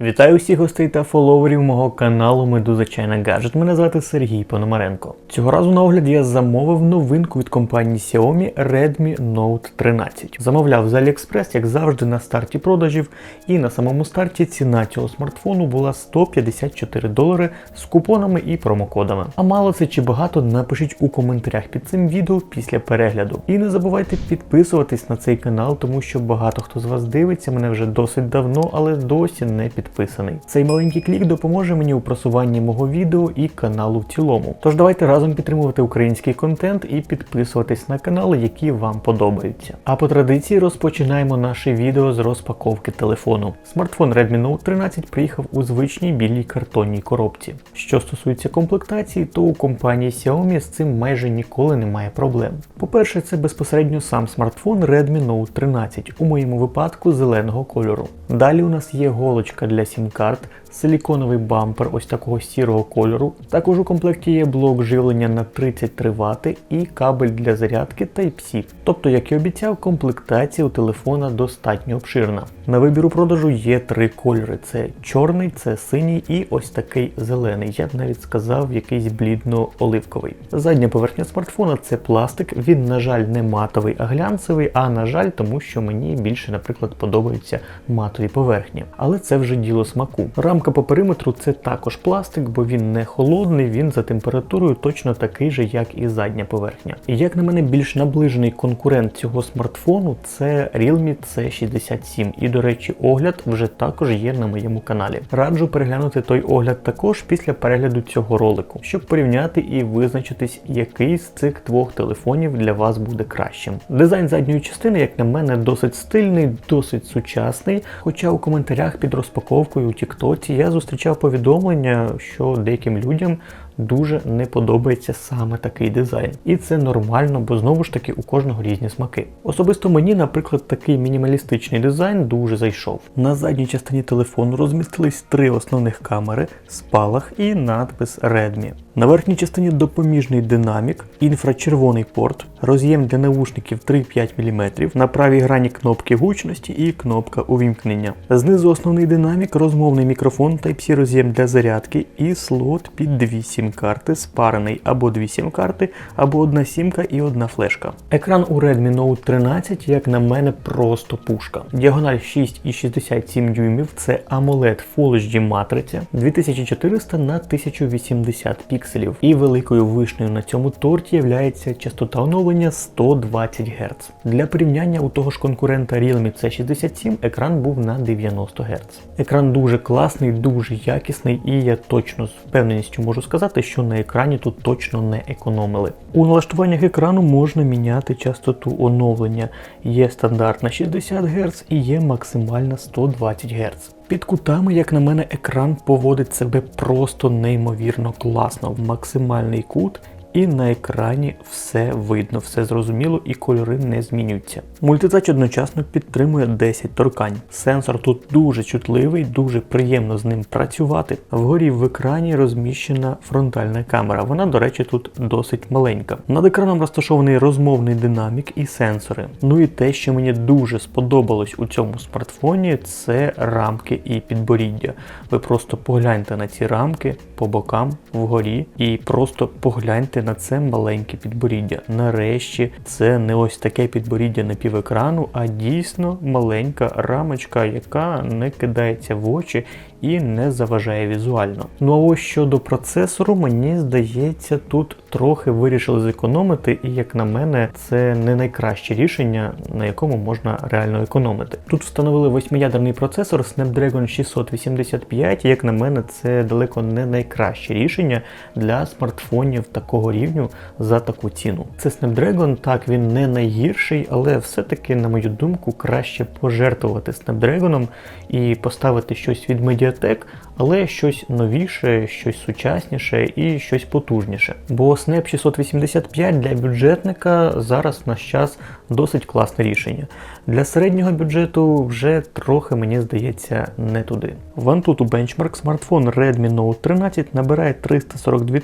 Вітаю всіх гостей та фоловерів мого каналу Медуза Чайна Гаджет. Мене звати Сергій Пономаренко. Цього разу на огляд я замовив новинку від компанії Xiaomi Redmi Note 13. Замовляв з AliExpress, як завжди, на старті продажів, і на самому старті ціна цього смартфону була 154 долари з купонами і промокодами. А мало це чи багато, напишіть у коментарях під цим відео після перегляду. І не забувайте підписуватись на цей канал, тому що багато хто з вас дивиться мене вже досить давно, але досі не підписаний. Цей маленький клік допоможе мені у просуванні мого відео і каналу в цілому. Тож давайте разом підтримувати український контент і підписуватись на канали, які вам подобаються. А по традиції розпочинаємо наше відео з розпаковки телефону. Смартфон Redmi Note 13 приїхав у звичній білій картонній коробці. Що стосується комплектації, то у компанії Xiaomi з цим майже ніколи немає проблем. По-перше, це безпосередньо сам смартфон Redmi Note 13, у моєму випадку зеленого кольору. Далі у нас є голочка для сім-карт, силіконовий бампер ось такого сірого кольору. Також у комплекті є блок живлення на 33 Вт і кабель для зарядки Type-C. Тобто, як і обіцяв, комплектація у телефона достатньо обширна. На вибір у продажу є три кольори: це чорний, це синій і ось такий зелений. Я б навіть сказав, якийсь блідно-оливковий. Задня поверхня смартфона це пластик. Він, на жаль, не матовий, а глянцевий. А на жаль, тому що мені більше, наприклад, подобаються матові поверхні. Але це вже діло смаку. Рамка по периметру це також пластик, бо він не холодний, він за температурою точно такий же, як і задня поверхня. І як на мене, більш наближений конкурент цього смартфону це Realme C67. І, до речі, огляд вже також є на моєму каналі. Раджу переглянути той огляд також після перегляду цього ролику, щоб порівняти і визначитись, який з цих двох телефонів для вас буде кращим. Дизайн задньої частини, як на мене, досить стильний, досить сучасний. Хоча у коментарях під розпаковкою у Тіктоці я зустрічав повідомлення, що деяким людям дуже не подобається саме такий дизайн. І це нормально, бо знову ж таки у кожного різні смаки. Особисто мені, наприклад, такий мінімалістичний дизайн дуже зайшов. На задній частині телефону розмістились три основних камери, спалах і надпис Redmi. На верхній частині допоміжний динамік, інфрачервоний порт, роз'єм для навушників 3,5 мм, на правій грані кнопки гучності і кнопка увімкнення. Знизу основний динамік, розмовний мікрофон Type-C роз'єм для зарядки і слот під дві сім-карти, спарений або дві сім-карти, або одна сімка і одна флешка. Екран у Redmi Note 13, як на мене, просто пушка. Діагональ 6,67 дюймів, це AMOLED Full HD матриця 2400 на 1080 пікселів. І великою вишнею на цьому торті є частота оновлення 120 Гц. Для порівняння у того ж конкурента Realme C67 екран був на 90 Гц. Екран дуже класний, дуже якісний, і я точно з впевненістю можу сказати, що на екрані тут точно не економили. У налаштуваннях екрану можна міняти частоту оновлення. Є стандартна 60 Гц і є максимальна 120 Гц. Під кутами, як на мене, екран поводить себе просто неймовірно класно. Максимальний кут. І на екрані все видно, все зрозуміло і кольори не змінюються. Мультитач одночасно підтримує 10 торкань. Сенсор тут дуже чутливий, дуже приємно з ним працювати. Вгорі в екрані розміщена фронтальна камера. Вона, до речі, тут досить маленька. Над екраном розташований розмовний динамік і сенсори. Ну і те, що мені дуже сподобалось у цьому смартфоні, це рамки і підборіддя. Ви просто погляньте на ці рамки по бокам вгорі і просто погляньте на це маленьке підборіддя. Нарешті це не ось таке підборіддя на півекрану, а дійсно маленька рамочка, яка не кидається в очі і не заважає візуально. Ну а ось щодо процесору, мені здається, тут трохи вирішили зекономити, і як на мене, це не найкраще рішення, на якому можна реально економити. Тут встановили восьмиядерний процесор Snapdragon 685, і як на мене, це далеко не найкраще рішення для смартфонів такого рівню за таку ціну. Це Snapdragon, так він не найгірший, але все-таки, на мою думку, краще пожертвувати Snapdragon і поставити щось від Mediatek, але щось новіше, щось сучасніше і щось потужніше. Бо Snap 685 для бюджетника зараз в наш час досить класне рішення. Для середнього бюджету вже трохи, мені здається, не туди. В Antutu Benchmark смартфон Redmi Note 13 набирає 342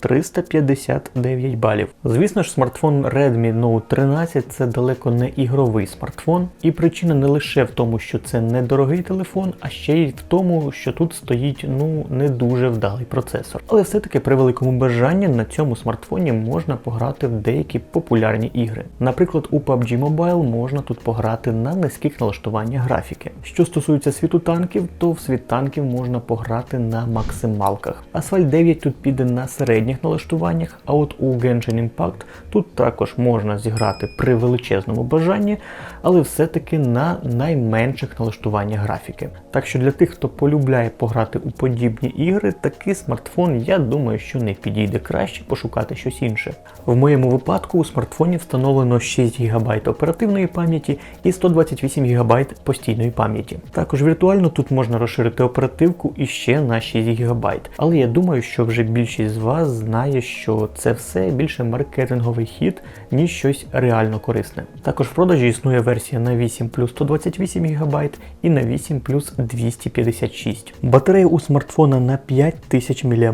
350 79 балів. Звісно ж, смартфон Redmi Note 13 це далеко не ігровий смартфон, і причина не лише в тому, що це недорогий телефон, а ще й в тому, що тут стоїть ну не дуже вдалий процесор. Але все-таки при великому бажанні на цьому смартфоні можна пограти в деякі популярні ігри. Наприклад, у PUBG Mobile можна тут пограти на низьких налаштуваннях графіки. Що стосується світу танків, то в світ танків можна пограти на максималках. Asphalt 9 тут піде на середніх налаштуваннях, а от у Genshin Impact тут також можна зіграти при величезному бажанні, але все-таки на найменших налаштуваннях графіки. Так що для тих, хто полюбляє пограти у подібні ігри, такий смартфон, я думаю, що не підійде краще пошукати щось інше. В моєму випадку у смартфоні встановлено 6 ГБ оперативної пам'яті і 128 ГБ постійної пам'яті. Також віртуально тут можна розширити оперативку і ще на 6 ГБ. Але я думаю, що вже більшість з вас знає, що це все більше маркетинговий хід, ніж щось реально корисне. Також в продажі існує версія на 8 плюс 128 ГБ і на 8 плюс 256. Батарея у смартфона на 5000 мАч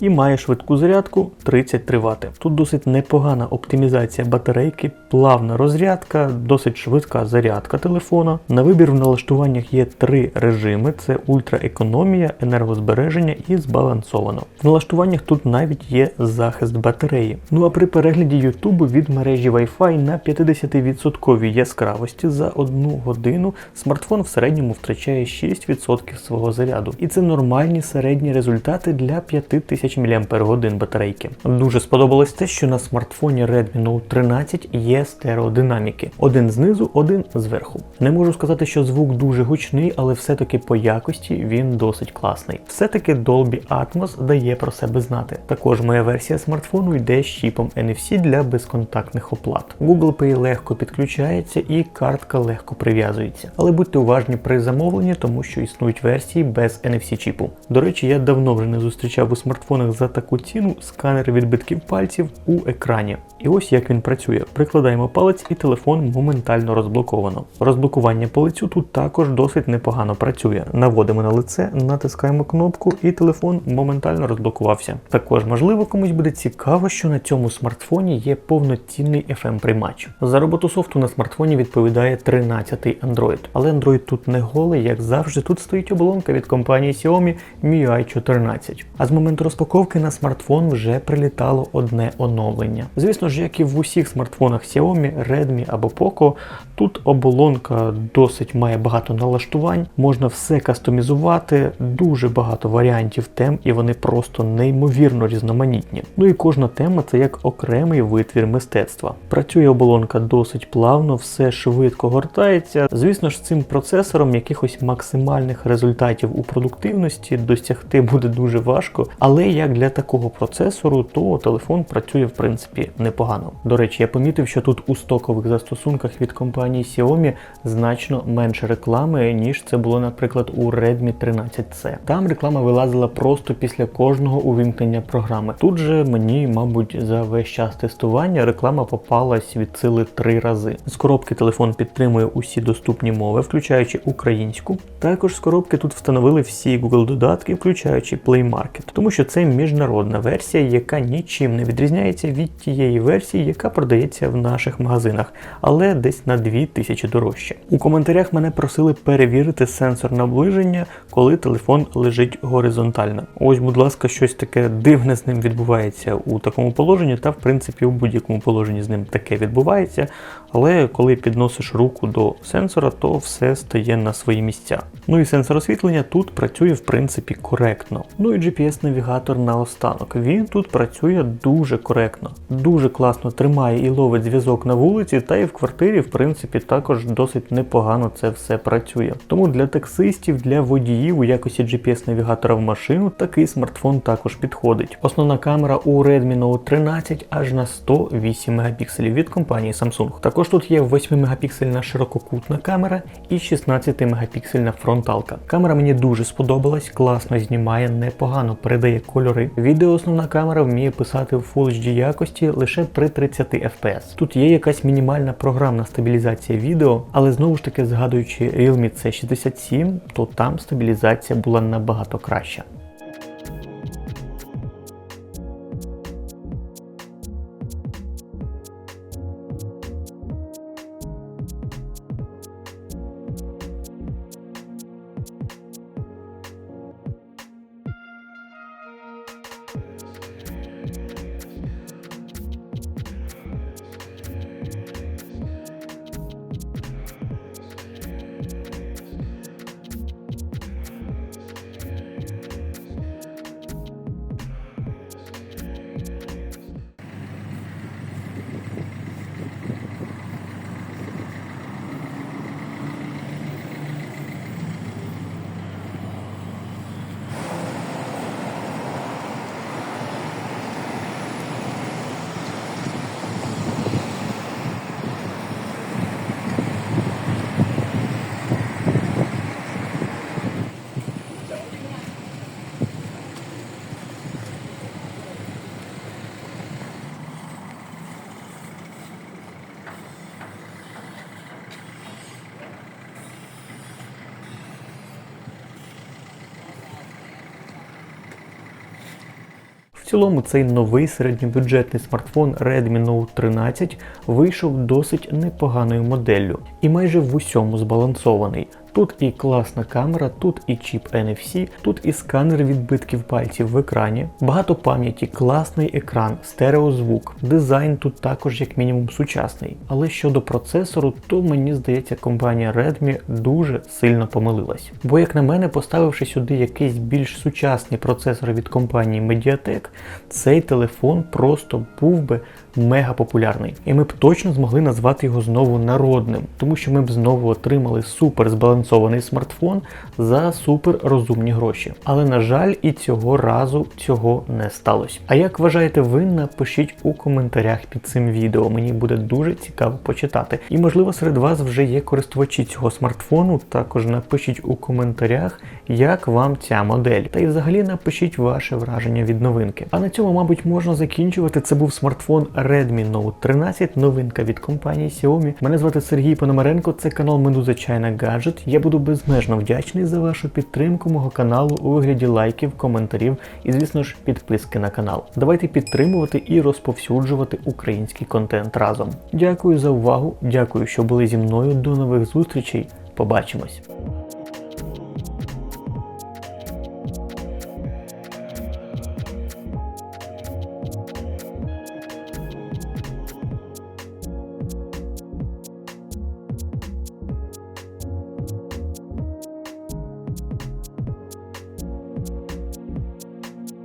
і має швидку зарядку 33 Вт. Тут досить непогана оптимізація батарейки, плавна розрядка, досить швидка зарядка телефона. На вибір в налаштуваннях є три режими: це ультраекономія, енергозбереження і збалансовано. В налаштуваннях тут навіть є захист батареї. Ну а при перегляді YouTube від мережі Wi-Fi на 50% яскравості за одну годину смартфон в середньому втрачає 6% свого заряду. І це нормальні середні результати для 5000 мАч батарейки. Дуже сподобалось те, що на смартфоні Redmi Note 13 є стереодинаміки. Один знизу, один зверху. Не можу сказати, що звук дуже гучний, але все-таки по якості він досить класний. Все-таки Dolby Atmos дає про себе знати. Також моя версія смартфону йде з чіпом NFC для безконтактних оплат. Google Pay легко підключається і картка легко прив'язується. Але будьте уважні при замовленні, тому що існують версії без NFC чіпу. До речі, я давно вже не зустрічав у смартфонах за таку ціну сканер відбитків пальців у екрані. І ось як він працює. Прикладаємо палець і телефон моментально розблоковано. Розблокування полицю тут також досить непогано працює. Наводимо на лице, натискаємо кнопку і телефон моментально розблокувався. Також, можливо, комусь буде цікаво, що на цьому смартфоні є повноцінний FM приймач. За роботу софту на смартфоні відповідає 13-й Android. Але Android тут не голий, як завжди, тут стоїть оболонка від компанії Xiaomi MIUI 14. А з моменту розпаковки на смартфон вже прилітало одне оновлення. Звісно ж, як і в усіх смартфонах Xiaomi, Redmi або Poco, тут оболонка досить має багато налаштувань, можна все кастомізувати, дуже багато варіантів тем, і вони просто неймовірно різноманітні. Ну і кожна тема це як окремий витвір мистецтва. Працює оболонка досить плавно, все швидко гортається. Звісно ж, цим процесором якихось максимальних результатів у продуктивності досягти буде дуже важко, але як для такого процесору, то телефон працює в принципі непогано. До речі, я помітив, що тут у стокових застосунках від компанії Xiaomi значно менше реклами, ніж це було, наприклад, у Redmi 13C. Там реклама вилазила просто після кожного увімкнення програми. Тут же мені, мабуть, за весь час тестування реклама попалась від сили три рази. З коробки телефон підтримує усі доступні мови, включаючи українську. Також з коробки тут встановили всі Google додатки, включаючи Play Market, тому що це міжнародна версія, яка нічим не відрізняється від тієї версії, яка продається в наших магазинах, але десь на 2000 дорожче. У коментарях мене просили перевірити сенсор наближення, коли телефон лежить горизонтально. Ось, будь ласка, щось таке дивне з ним відбувається у такому положенні, та в принципі у будь-якому положенні з ним таке відбувається. Але коли підносиш руку до сенсора, то все стає на свої місця. Ну і сенсор освітлення тут працює в принципі коректно. Ну і GPS-навігатор наостанок. Він тут працює дуже коректно, дуже класно тримає і ловить зв'язок на вулиці, та і в квартирі, в принципі, також досить непогано це все працює. Тому для таксистів, для водіїв у якості GPS-навігатора в машину такий смартфон також підходить. Основна камера у Redmi Note 13 аж на 108 мегапікселів від компанії Samsung. Також тут є 8 мегапіксельна ширококутна камера і 16 мегапіксельна фронталка. Камера мені дуже сподобалась, класно знімає, непогано передає кольори. Відео основна камера вміє писати в Full HD якості лише при 30 FPS. Тут є якась мінімальна програмна стабілізація відео, але знову ж таки згадуючи Realme C67, то там стабілізація була набагато краща. Цілому цей новий середньобюджетний смартфон Redmi Note 13 вийшов досить непоганою моделлю і майже в усьому збалансований. Тут і класна камера, тут і чіп NFC, тут і сканер відбитків пальців в екрані, багато пам'яті, класний екран, стереозвук. Дизайн тут також як мінімум сучасний. Але щодо процесору, то мені здається, компанія Redmi дуже сильно помилилась. Бо, як на мене, поставивши сюди якийсь більш сучасний процесор від компанії Mediatek, цей телефон просто був би мега популярний. І ми б точно змогли назвати його знову народним, тому що ми б знову отримали супер збалансований смартфон за супер розумні гроші. Але на жаль, і цього разу цього не сталося. А як вважаєте ви, напишіть у коментарях під цим відео. Мені буде дуже цікаво почитати. І можливо серед вас вже є користувачі цього смартфону. Також напишіть у коментарях, як вам ця модель. Та й взагалі напишіть ваше враження від новинки. А на цьому, мабуть, можна закінчувати. Це був смартфон Redmi Note 13, новинка від компанії Xiaomi. Мене звати Сергій Пономаренко, це канал Медуза China Gadget. Я буду безмежно вдячний за вашу підтримку мого каналу у вигляді лайків, коментарів і, звісно ж, підписки на канал. Давайте підтримувати і розповсюджувати український контент разом. Дякую за увагу, дякую, що були зі мною. До нових зустрічей. Побачимось.